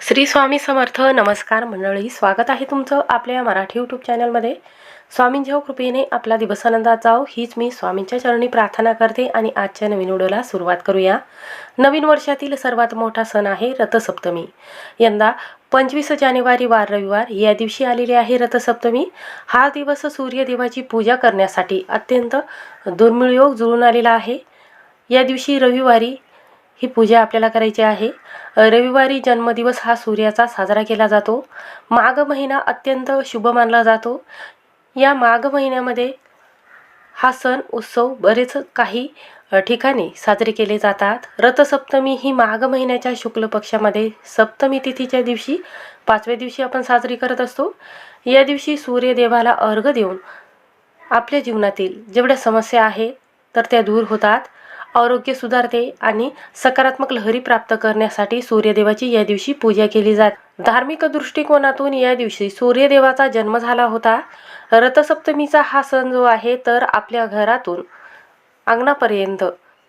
श्री स्वामी समर्थ नमस्कार मंडळी. स्वागत आहे तुमचं आपल्या मराठी यूट्यूब चॅनलमध्ये स्वामींच्या कृपेने आपला दिवस आनंदात जाओ हीच मी स्वामींच्या चरणी प्रार्थना करते आणि आजच्या नवीन व्हिडिओला सुरुवात करूया. नवीन वर्षातील सर्वात मोठा सण आहे रथसप्तमी. यंदा पंचवीस जानेवारी वार रविवार या दिवशी आलेली आहे रथसप्तमी. हा दिवस सूर्यदेवाची पूजा करण्यासाठी अत्यंत दुर्मिळ योग जुळून आलेला आहे. या दिवशी रविवारी ही पूजा आपल्याला करायची आहे. रविवारी जन्मदिवस हा सूर्याचा साजरा केला जातो. माघ महिना अत्यंत शुभ मानला जातो. या माघ महिन्यामध्ये हा सण उत्सव बरेच काही ठिकाणी साजरे केले जातात. रथसप्तमी ही माघ महिन्याच्या शुक्ल पक्षामध्ये सप्तमी तिथीच्या दिवशी पाचव्या दिवशी आपण साजरी करत असतो. या दिवशी सूर्यदेवाला अर्घ देऊन आपल्या जीवनातील जेवढ्या समस्या आहेत तर त्या दूर होतात. आरोग्य सुधारते आणि सकारात्मक लहरी प्राप्त करण्यासाठी सूर्यदेवाची या दिवशी पूजा केली जाते. धार्मिक दृष्टिकोनातून या दिवशी सूर्यदेवाचा जन्म झाला होता. रथसप्तमीचा हा सण जो आहे तर आपल्या घरातून अंगणापर्यंत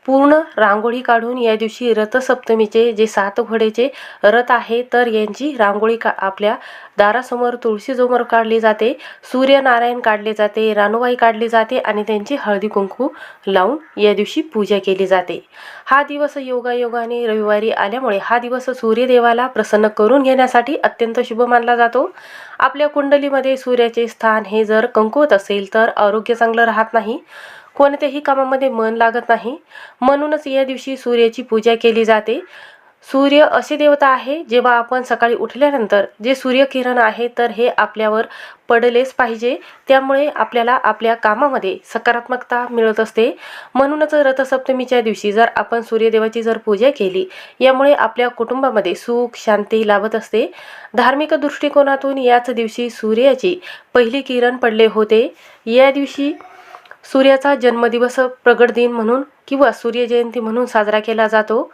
पूर्ण रांगोळी काढून या दिवशी रथसप्तमीचे जे सात घोडेचे रथ आहे तर यांची रांगोळी का आपल्या दारासमोर तुळशीजोमर काढली जाते सूर्यनारायण काढले जाते रानुबाई काढली जाते आणि त्यांची हळदी कुंकू लावून या दिवशी पूजा केली जाते. हा दिवस योगायोगाने रविवारी आल्यामुळे हा दिवस सूर्यदेवाला प्रसन्न करून घेण्यासाठी अत्यंत शुभ मानला जातो. आपल्या कुंडलीमध्ये सूर्याचे स्थान हे जर कमकुवत असेल तर आरोग्य चांगलं राहत नाही. कोणत्याही कामामध्ये मन लागत नाही. म्हणूनच या दिवशी सूर्याची पूजा केली जाते. सूर्य असे देवता आहे जेव्हा आपण सकाळी उठल्यानंतर जे सूर्यकिरण आहे तर हे आपल्यावर पडलेच पाहिजे. त्यामुळे आपल्याला आपल्या कामामध्ये सकारात्मकता मिळत असते. म्हणूनच रथसप्तमीच्या दिवशी जर आपण सूर्यदेवाची जर पूजा केली यामुळे आपल्या कुटुंबामध्ये सुख शांती लाभत असते. धार्मिक दृष्टिकोनातून याच दिवशी सूर्याची पहिली किरण पडले होते. या दिवशी सूर्याचा जन्मदिवस प्रगट दिन म्हणून किंवा सूर्यजयंती म्हणून साजरा केला जातो.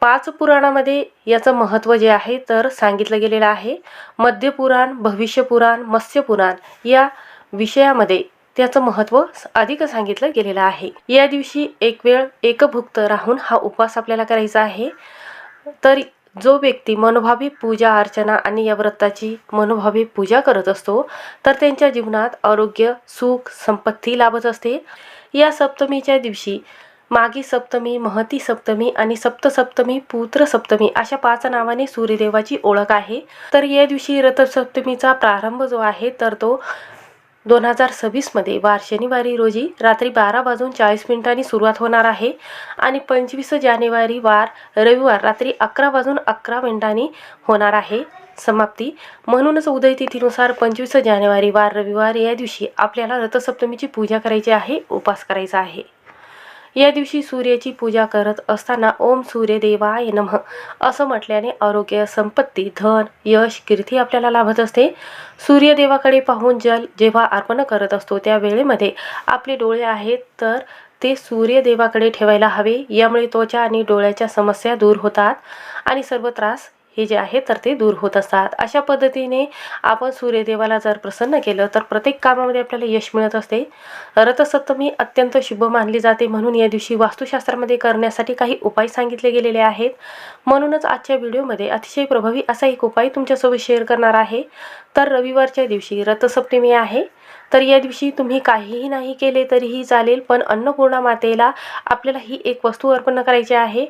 पाच पुराणामध्ये याचं महत्त्व जे आहे तर सांगितलं गेलेलं आहे. मध्यपुराण भविष्यपुराण मत्स्यपुराण या विषयामध्ये त्याचं महत्त्व अधिक सांगितलं गेलेलं आहे. या दिवशी एक वेळ एकभुक्त राहून हा उपवास आपल्याला करायचा आहे. तर जो व्यक्ती मनोभावी पूजा अर्चना आणि या व्रताची मनोभावी पूजा करत असतो तर त्यांच्या जीवनात आरोग्य सुख संपत्ती लाभत असते. या सप्तमीच्या दिवशी मागी सप्तमी महती सप्तमी आणि सप्तसप्तमी पुत्र सप्तमी अशा पाच नावाने सूर्यदेवाची ओळख आहे. तर या दिवशी रथसप्तमीचा प्रारंभ जो आहे तर तो दोन हजार सव्वीसमध्ये वार शनिवारी रोजी रात्री बारा वाजून चाळीस मिनिटांनी सुरुवात होणार आहे आणि पंचवीस जानेवारी वार रविवार रात्री अकरा वाजून अकरा मिनिटांनी होणार आहे. समाप्ती. म्हणूनच उदय तिथीनुसार पंचवीस जानेवारी वार रविवार या दिवशी आपल्याला रथसप्तमीची पूजा करायची आहे उपास करायचा आहे. या दिवशी सूर्याची पूजा करत असताना ओम सूर्यदेवाय नमः. असं म्हटल्याने आरोग्य संपत्ती धन यश कीर्ती आपल्याला लाभत असते. सूर्यदेवाकडे पाहून जल जेव्हा अर्पण करत असतो त्या वेळेमध्ये आपले डोळे आहेत तर ते सूर्यदेवाकडे ठेवायला हवे. यामुळे त्वचा आणि डोळ्याच्या समस्या दूर होतात आणि सर्व त्रास हे जे आहे तर ते दूर होत असतात. अशा पद्धतीने आपण सूर्यदेवाला जर प्रसन्न केलं तर प्रत्येक कामामध्ये आपल्याला यश मिळत असते. रथसप्तमी अत्यंत शुभ मानली जाते म्हणून या दिवशी वास्तुशास्त्रामध्ये करण्यासाठी काही उपाय सांगितले गेलेले आहेत. म्हणूनच आजच्या व्हिडिओमध्ये अतिशय प्रभावी असा एक उपाय तुमच्यासोबत शेअर करणार आहे. तर रविवारच्या दिवशी रथसप्तमी आहे. तर या दिवशी तुम्ही काहीही नाही केले तरीही चालेल पण अन्नपूर्णा मातेला आपल्याला ही एक वस्तू अर्पण करायची आहे.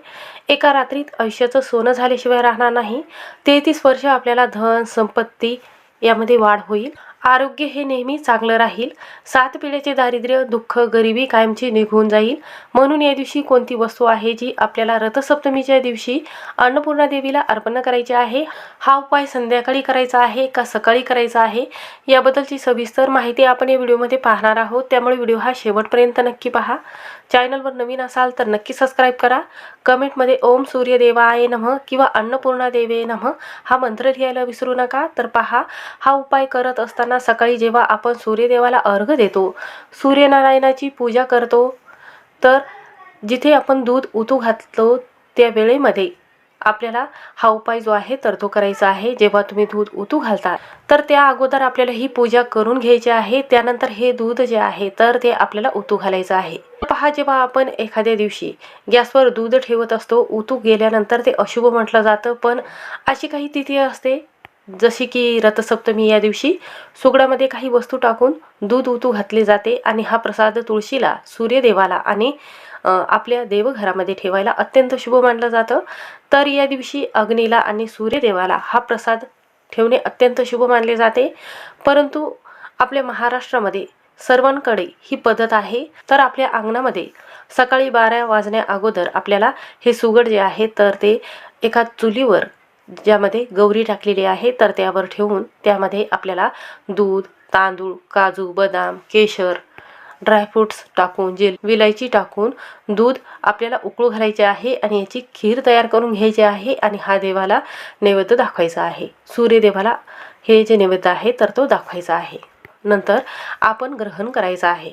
एका रात्रीत आयुष्याचं सोनं झाल्याशिवाय राहणार नाही. तेहतीस वर्ष आपल्याला धन संपत्ती यामध्ये वाढ होईल. आरोग्य हे नेहमी चांगलं राहील. सात पिढ्याचे दारिद्र्य दुःख गरिबी कायमची निघून जाईल. म्हणून या दिवशी कोणती वस्तू आहे जी आपल्याला रथसप्तमीच्या दिवशी अन्नपूर्णा देवीला अर्पण करायची आहे? हा उपाय संध्याकाळी करायचा आहे का सकाळी करायचा आहे? याबद्दलची सविस्तर माहिती आपण या व्हिडिओमध्ये पाहणार आहोत. त्यामुळे व्हिडिओ हा शेवटपर्यंत नक्की पहा. चॅनलवर नवीन असाल तर नक्की सबस्क्राईब करा. कमेंटमध्ये ओम सूर्यदेवाय नमः किंवा अन्नपूर्णा देवे नम हा मंत्र लिहायला विसरू नका. तर पहा हा उपाय करत असताना सकाळी जेव्हा आपण सूर्यदेवाला अर्घ देतो सूर्यनारायणाची पूजा करतो तर जिथे आपण दूध उतू घातलो त्या वेळेमध्ये आपल्याला हा उपाय जो आहे तर तो करायचा आहे. जेव्हा तुम्ही दूध उतू घालता तर त्या अगोदर आपल्याला ही पूजा करून घ्यायची आहे. त्यानंतर हे दूध जे आहे तर ते आपल्याला उतू घालायचं आहे. पहा जेव्हा आपण एखाद्या दिवशी गॅसवर दूध ठेवत असतो उतू गेल्यानंतर ते अशुभ म्हटलं जातं. पण अशी काही तिथी असते? जशी की रथसप्तमी या दिवशी सुगडामध्ये काही वस्तू टाकून दूध उतू घातले जाते आणि हा प्रसाद तुळशीला सूर्यदेवाला आणि आपल्या देवघरामध्ये ठेवायला अत्यंत शुभ मानलं जातं. तर या दिवशी अग्नीला आणि सूर्यदेवाला हा प्रसाद ठेवणे अत्यंत शुभ मानले जाते. परंतु आपल्या महाराष्ट्रामध्ये सर्वांकडे ही पद्धत आहे. तर आपल्या अंगणामध्ये सकाळी बारा वाजण्या अगोदर आपल्याला हे सुगड जे आहे तर ते एका चुलीवर ज्यामध्ये गौरी टाकलेली आहे तर त्यावर ठेवून त्यामध्ये आपल्याला दूध तांदूळ काजू बदाम केशर ड्रायफ्रूट्स टाकून जे विलायची टाकून दूध आपल्याला उकळू घालायचे आहे आणि याची खीर तयार करून घ्यायची आहे आणि हा देवाला नैवेद्य दाखवायचा आहे. सूर्यदेवाला हे जे नैवेद्य आहे तर तो दाखवायचा आहे. नंतर आपण ग्रहण करायचं आहे.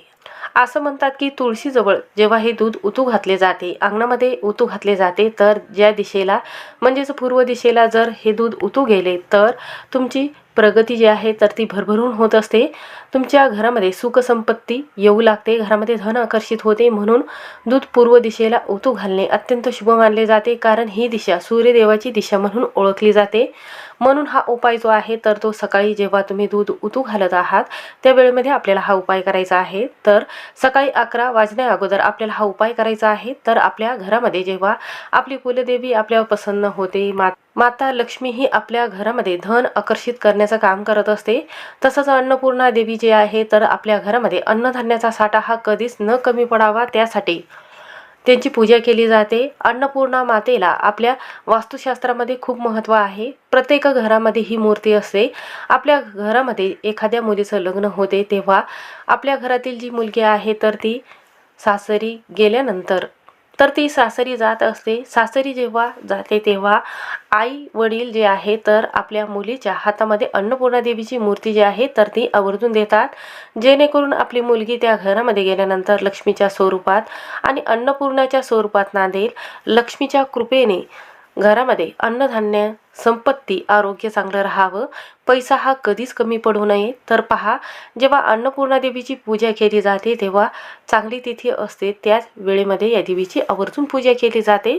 असं म्हणतात की तुळशीजवळ जेव्हा हे दूध उतू घातले जाते अंगणामध्ये उतू घातले जाते तर ज्या दिशेला म्हणजेच पूर्व दिशेला जर हे दूध उतू गेले तर तुमची प्रगती जी आहे तर ती भरभरून होत असते. तुमच्या घरामध्ये सुखसंपत्ती येऊ लागते घरामध्ये धन आकर्षित होते म्हणून दूध पूर्व दिशेला ओतू घालणे अत्यंत शुभ मानले जाते कारण ही दिशा सूर्यदेवाची दिशा म्हणून ओळखली जाते. म्हणून हा उपाय जो आहे तर तो सकाळी जेव्हा तुम्ही दूध उतू घालत आहात त्या वेळेमध्ये आपल्याला हा उपाय करायचा आहे. तर सकाळी अकरा वाजण्या अगोदर आपल्याला हा उपाय करायचा आहे. तर आपल्या घरामध्ये जेव्हा आपली कुलदेवी आपल्यावर प्रसन्न होते मात माता लक्ष्मी ही आपल्या घरामध्ये धन आकर्षित करण्याचं काम करत असते. तसंच अन्नपूर्णा देवी जे आहे तर आपल्या घरामध्ये अन्नधान्याचा साठा हा कधीच न कमी पडावा त्यासाठी त्यांची पूजा केली जाते. अन्नपूर्णा मातेला आपल्या वास्तुशास्त्रामध्ये खूप महत्त्व आहे. प्रत्येक घरामध्ये ही मूर्ती असते. आपल्या घरामध्ये एखाद्या मुलीचं लग्न होते तेव्हा आपल्या घरातील जी मुलगी आहे तर ती सासरी गेल्यानंतर तर ती सासरी जात असते. सासरी जेव्हा जाते तेव्हा आई वडील जे आहे तर आपल्या मुलीच्या हातामध्ये अन्नपूर्णा देवीची मूर्ती जी आहे तर ती आवर्जून देतात. जेणेकरून आपली मुलगी त्या घरामध्ये गेल्यानंतर लक्ष्मीच्या स्वरूपात आणि अन्नपूर्णाच्या स्वरूपात नांदेल. लक्ष्मीच्या कृपेने घरामध्ये अन्नधान्य संपत्ती आरोग्य चांगलं राहावं. पैसा हा कधीच कमी पडू नये. तर पहा जेव्हा अन्नपूर्णा देवीची पूजा केली जाते तेव्हा चांगली तिथी असते. त्याच वेळेमध्ये या देवीची आवर्जून पूजा केली जाते.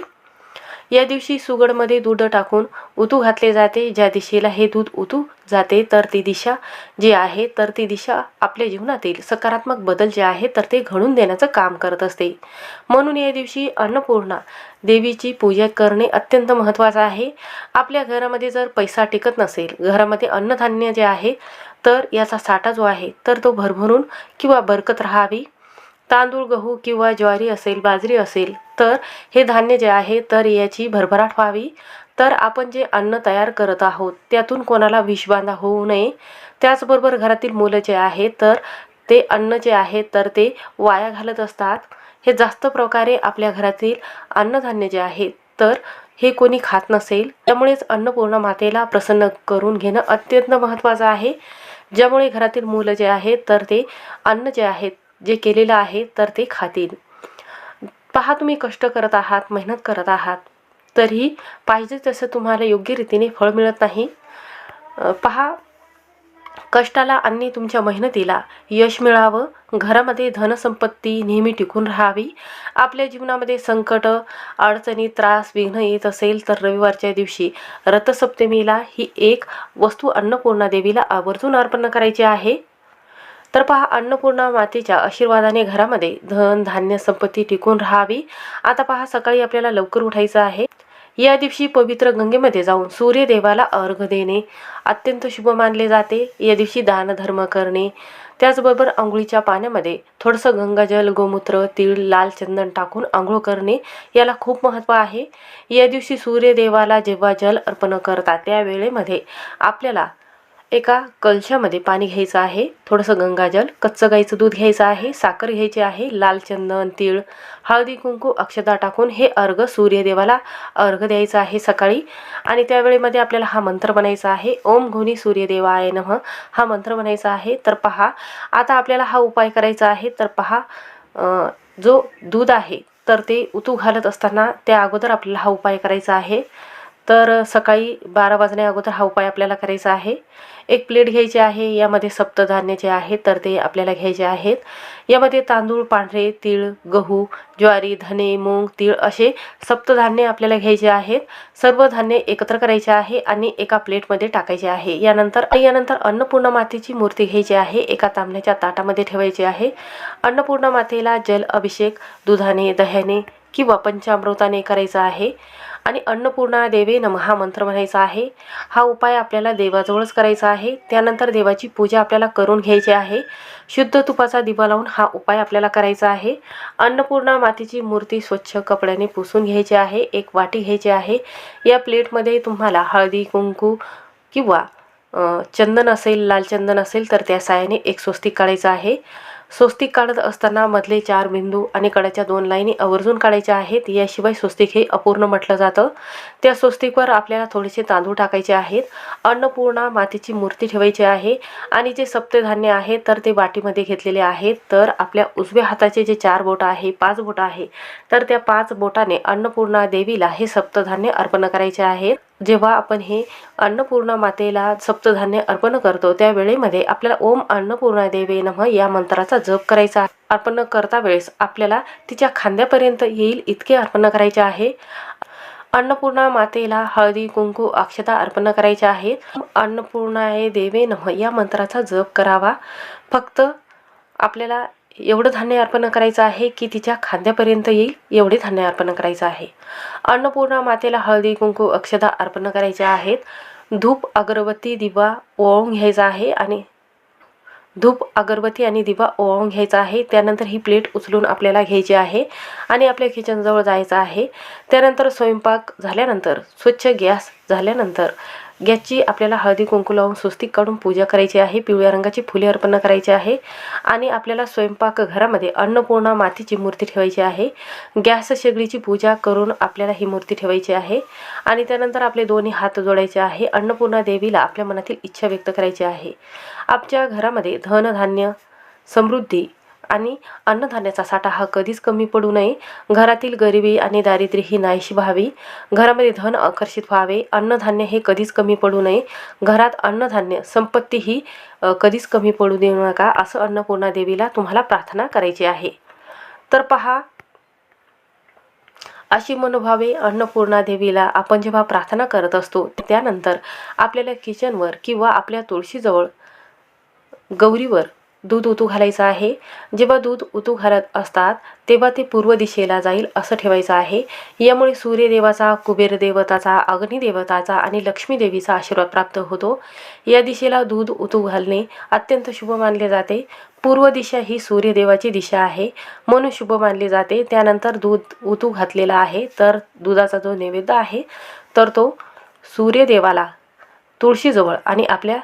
या दिवशी सुगडमध्ये दूध टाकून उतू घातले जाते. ज्या दिशेला हे दूध उतू जाते तर ती दिशा जी आहे तर ती दिशा आपल्या जीवनातील सकारात्मक बदल जे आहे तर ते घडून देण्याचं काम करत असते. म्हणून या दिवशी अन्नपूर्णा देवीची पूजा करणे अत्यंत महत्त्वाचं आहे. आपल्या घरामध्ये जर पैसा टिकत नसेल घरामध्ये अन्नधान्य जे आहे तर याचा साठा जो आहे तर तो भरभरून किंवा बरकत राहावी. तांदूळ गहू किंवा ज्वारी असेल बाजरी असेल तर हे धान्य जे आहे तर याची भरभराट व्हावी. तर आपण जे अन्न तयार करत आहोत त्यातून कोणाला विषबाधा होऊ नये. त्याचबरोबर घरातील मुलं जे आहे तर ते अन्न जे आहे तर ते वाया घालत असतात. हे जास्त प्रकारे आपल्या घरातील अन्नधान्य जे आहे तर हे कोणी खात नसेल त्यामुळेच अन्नपूर्ण मातेला प्रसन्न करून घेणं अत्यंत महत्त्वाचं आहे. ज्यामुळे घरातील मुलं जे आहेत तर ते अन्न जे आहेत जे केलेलं आहे तर ते खातील. पहा तुम्ही कष्ट करत आहात मेहनत करत आहात तरीही पाहिजे तसं तुम्हाला योग्य रीतीने फळ मिळत नाही. पहा कष्टाला आणि तुमच्या मेहनतीला यश मिळावं घरामध्ये धनसंपत्ती नेहमी टिकून राहावी. आपल्या जीवनामध्ये संकट अडचणी त्रास विघ्न येत असेल तर रविवारच्या दिवशी रथसप्तमीला ही एक वस्तू अन्नपूर्णा देवीला आवर्जून अर्पण करायची आहे. तर पहा अन्नपूर्णा मातेच्या आशीर्वादाने घरामध्ये धन धान्य संपत्ती टिकून राहावी. आता पहा सकाळी आपल्याला लवकर उठायचं आहे. या दिवशी पवित्र गंगेमध्ये जाऊन सूर्यदेवाला अर्घ देणे अत्यंत शुभ मानले जाते. या दिवशी दानधर्म करणे त्याचबरोबर आंघोळीच्या पाण्यामध्ये थोडंसं गंगाजल गोमूत्र तीळ लाल चंदन टाकून आंघोळ करणे याला खूप महत्त्व आहे. या दिवशी सूर्यदेवाला जेव्हा जल अर्पण करतात त्या वेळेमध्ये आपल्याला एका कलशामध्ये पाणी घ्यायचं आहे. थोडंसं गंगाजल कच्चं गाईचं दूध घ्यायचं आहे साखर घ्यायची आहे लाल चंदन तीळ हळदी कुंकू अक्षता टाकून हे अर्घ सूर्यदेवाला अर्घ द्यायचं आहे सकाळी. आणि त्यावेळेमध्ये आपल्याला हा मंत्र बनायचा आहे ओम घोनी सूर्यदेवाय नम. हा मंत्र बनायचा आहे तर पहा आता आपल्याला हा उपाय करायचा आहे तर पहा जो दूध आहे तर ते उतू घालत असताना त्या अगोदर आपल्याला हा उपाय करायचा आहे. तर सकाळी बारा वाजण्या अगोदर हा उपाय आपल्याला करायचा आहे. एक प्लेट घ्यायची आहे यामध्ये सप्तधान्य जे आहे तर ते आपल्याला घ्यायचे आहेत. यामध्ये तांदूळ पांढरे तीळ गहू ज्वारी धने मूग तीळ असे सप्तधान्य आपल्याला घ्यायचे आहेत. सर्व धान्य एकत्र करायचे आहे आणि एका प्लेटमध्ये टाकायचे आहे. यानंतर यानंतर अन्नपूर्ण मातेची मूर्ती घ्यायची आहे. एका तांबण्याच्या ताटामध्ये ठेवायची आहे. अन्नपूर्ण मातेला जल अभिषेक दुधाने दह्याने किंवा पंचामृताने करायचा आहे. आणि अन्नपूर्णा देवे नम हा मंत्र म्हणायचा आहे. हा उपाय आपल्याला देवाजवळच करायचा आहे. त्यानंतर देवाची पूजा आपल्याला करून घ्यायची आहे. शुद्ध तुपाचा दिवा लावून हा उपाय आपल्याला करायचा आहे. अन्नपूर्णा मातेची मूर्ती स्वच्छ कपड्याने पुसून घ्यायची आहे. एक वाटी घ्यायची आहे. या प्लेटमध्ये तुम्हाला हळदी कुंकू किंवा चंदन असेल लाल चंदन असेल तर त्या सायाने एक स्वस्तिक काढायचं आहे. स्वस्तिक काढत असताना मधले चार बिंदू आणि कड्याच्या दोन लाईनी आवर्जून काढायच्या आहेत याशिवाय स्वस्तिक हे अपूर्ण म्हटलं जातं. त्या स्वस्तिकवर आपल्याला थोडेसे तांदूळ टाकायचे आहेत अन्नपूर्णा मातीची मूर्ती ठेवायची आहे आणि जे सप्तधान्य आहे तर ते वाटीमध्ये घेतलेले आहेत. तर आपल्या उजव्या हाताचे जे चार बोटं आहे पाच बोटं आहे तर त्या पाच बोटाने अन्नपूर्णा देवीला हे सप्तधान्य अर्पण करायचे आहेत. जेव्हा आपण हे अन्नपूर्णा मातेला सप्तधान्य अर्पण करतो त्या वेळेमध्ये आपल्याला ओम अन्नपूर्णा देवे नम या मंत्राचा जप करायचा अर्पण करता वेळेस आपल्याला तिच्या खांद्यापर्यंत येईल इतके अर्पण करायचे आहे. अन्नपूर्णा मातेला हळदी कुंकू अक्षता अर्पण करायचे आहेत. अन्नपूर्णाय देवे नम या मंत्राचा जप करावा. फक्त आपल्याला एवढं धान्य अर्पण करायचं आहे की तिच्या खांद्यापर्यंत येईल एवढे धान्य अर्पण करायचं आहे. अन्नपूर्णा मातेला हळदी कुंकू अक्षदा अर्पण करायचे आहेत. धूप अगरबत्ती दिवा ओळून घ्यायचा आहे आणि धूप अगरबत्ती आणि दिवा ओवाळून घ्यायचा आहे. त्यानंतर ही प्लेट उचलून आपल्याला घ्यायची आहे आणि आपल्या किचनजवळ जायचं आहे. त्यानंतर स्वयंपाक झाल्यानंतर स्वच्छ गॅस झाल्यानंतर गॅसची आपल्याला हळदी कुंकू लावून स्वस्तिक काढून पूजा करायची आहे. पिवळ्या रंगाची फुले अर्पण करायची आहे. आणि आपल्याला स्वयंपाक घरामध्ये अन्नपूर्णा मातीची मूर्ती ठेवायची आहे. गॅस शेगडीची पूजा करून आपल्याला ही मूर्ती ठेवायची आहे. आणि त्यानंतर आपले दोन्ही हात जोडायचे आहे. अन्नपूर्णा देवीला आपल्या मनातील इच्छा व्यक्त करायची आहे. आपल्या घरामध्ये धनधान्य समृद्धी आणि अन्नधान्याचा साठा हा कधीच कमी पडू नये. घरातील गरिबी आणि दारिद्र्य ही नाहीशी व्हावी. घरामध्ये धन आकर्षित व्हावे. अन्नधान्य हे कधीच कमी पडू नये. घरात अन्नधान्य संपत्ती ही कधीच कमी पडू देऊ नका असं अन्नपूर्णा देवीला तुम्हाला प्रार्थना करायची आहे. तर पहा अशी मनोभावे अन्नपूर्णा देवीला आपण जेव्हा प्रार्थना करत असतो त्यानंतर आपल्याला किचनवर किंवा आपल्या तुळशीजवळ गौरीवर दूध उतू घालायचं आहे. जेव्हा दूध उतू घालत असतात तेव्हा ते पूर्व दिशेला जाईल असं ठेवायचं आहे. यामुळे सूर्यदेवाचा कुबेर देवताचा अग्निदेवताचा आणि लक्ष्मीदेवीचा आशीर्वाद प्राप्त होतो. या दिशेला दूध उतू घालणे अत्यंत शुभ मानले जाते. पूर्व दिशा ही सूर्यदेवाची दिशा आहे. म्हणून शुभ मानली जाते. त्यानंतर दूध उतू घातलेला आहे. तर दुधाचा जो नैवेद्य आहे तर तो सूर्यदेवाला तुळशीजवळ आणि आपल्या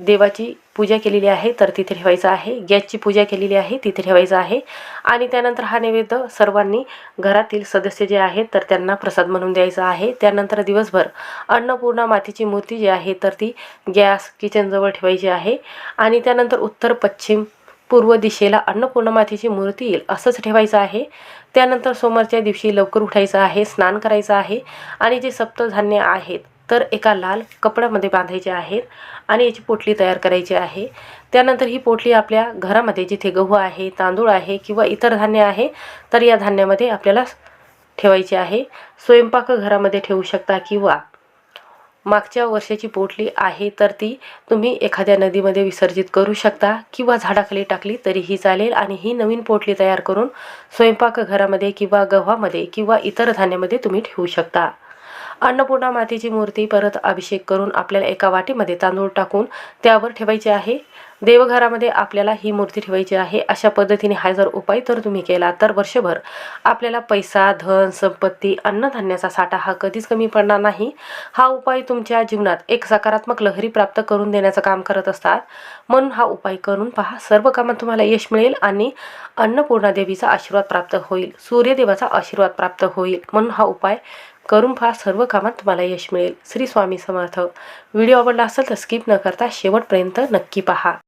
देवाची पूजा केलेली आहे तर तिथे ठेवायचं आहे. गॅसची पूजा केलेली आहे तिथे ठेवायचं आहे. आणि त्यानंतर हा नैवेद्य सर्वांनी घरातील सदस्य जे आहेत तर त्यांना प्रसाद म्हणून द्यायचा आहे. त्यानंतर दिवसभर अन्नपूर्णा मातीची मूर्ती जी आहे तर ती गॅस किचनजवळ ठेवायची आहे. आणि त्यानंतर उत्तर पश्चिम पूर्व दिशेला अन्नपूर्ण मातीची मूर्ती येईल असंच ठेवायचं आहे. त्यानंतर सोमवारच्या दिवशी लवकर उठायचं आहे स्नान करायचं आहे. आणि जे सप्तधान्य आहेत तर एका लाल कपड्यामध्ये बांधायचे आहेत आणि याची पोटली तयार करायची आहे. त्यानंतर ही पोटली आपल्या घरामध्ये जिथे गहू आहे तांदूळ आहे किंवा इतर धान्य आहे तर या धान्यामध्ये आपल्याला ठेवायची आहे. स्वयंपाक घरामध्ये ठेवू शकता किंवा मागच्या वर्षाची पोटली आहे तर ती तुम्ही एखाद्या नदीमध्ये विसर्जित करू शकता किंवा झाडाखाली टाकली तरीही चालेल आणि ही नवीन पोटली तयार करून स्वयंपाक घरामध्ये किंवा गव्हामध्ये किंवा इतर धान्यामध्ये तुम्ही ठेवू शकता. अन्नपूर्णा मातेची मूर्ती परत अभिषेक करून आपल्याला एका वाटीमध्ये तांदूळ टाकून त्यावर ठेवायचे आहे. देवघरामध्ये आपल्याला ही मूर्ती ठेवायची आहे. अशा पद्धतीने हा जर उपाय तर तुम्ही केला तर वर्षभर आपल्याला पैसा धन संपत्ती अन्नधान्याचा साठा हा कधीच कमी पडणार नाही. हा उपाय तुमच्या जीवनात एक सकारात्मक लहरी प्राप्त करून देण्याचं काम करत असतात. म्हणून हा उपाय करून पहा. सर्व कामात तुम्हाला यश मिळेल आणि अन्नपूर्णा देवीचा आशीर्वाद प्राप्त होईल. सूर्यदेवाचा आशीर्वाद प्राप्त होईल. म्हणून हा उपाय करून फार सर्व कामात तुम्हाला यश मिळेल. श्री स्वामी समर्थ. व्हिडिओ आवडला असेल तर स्किप न करता शेवटपर्यंत नक्की पहा.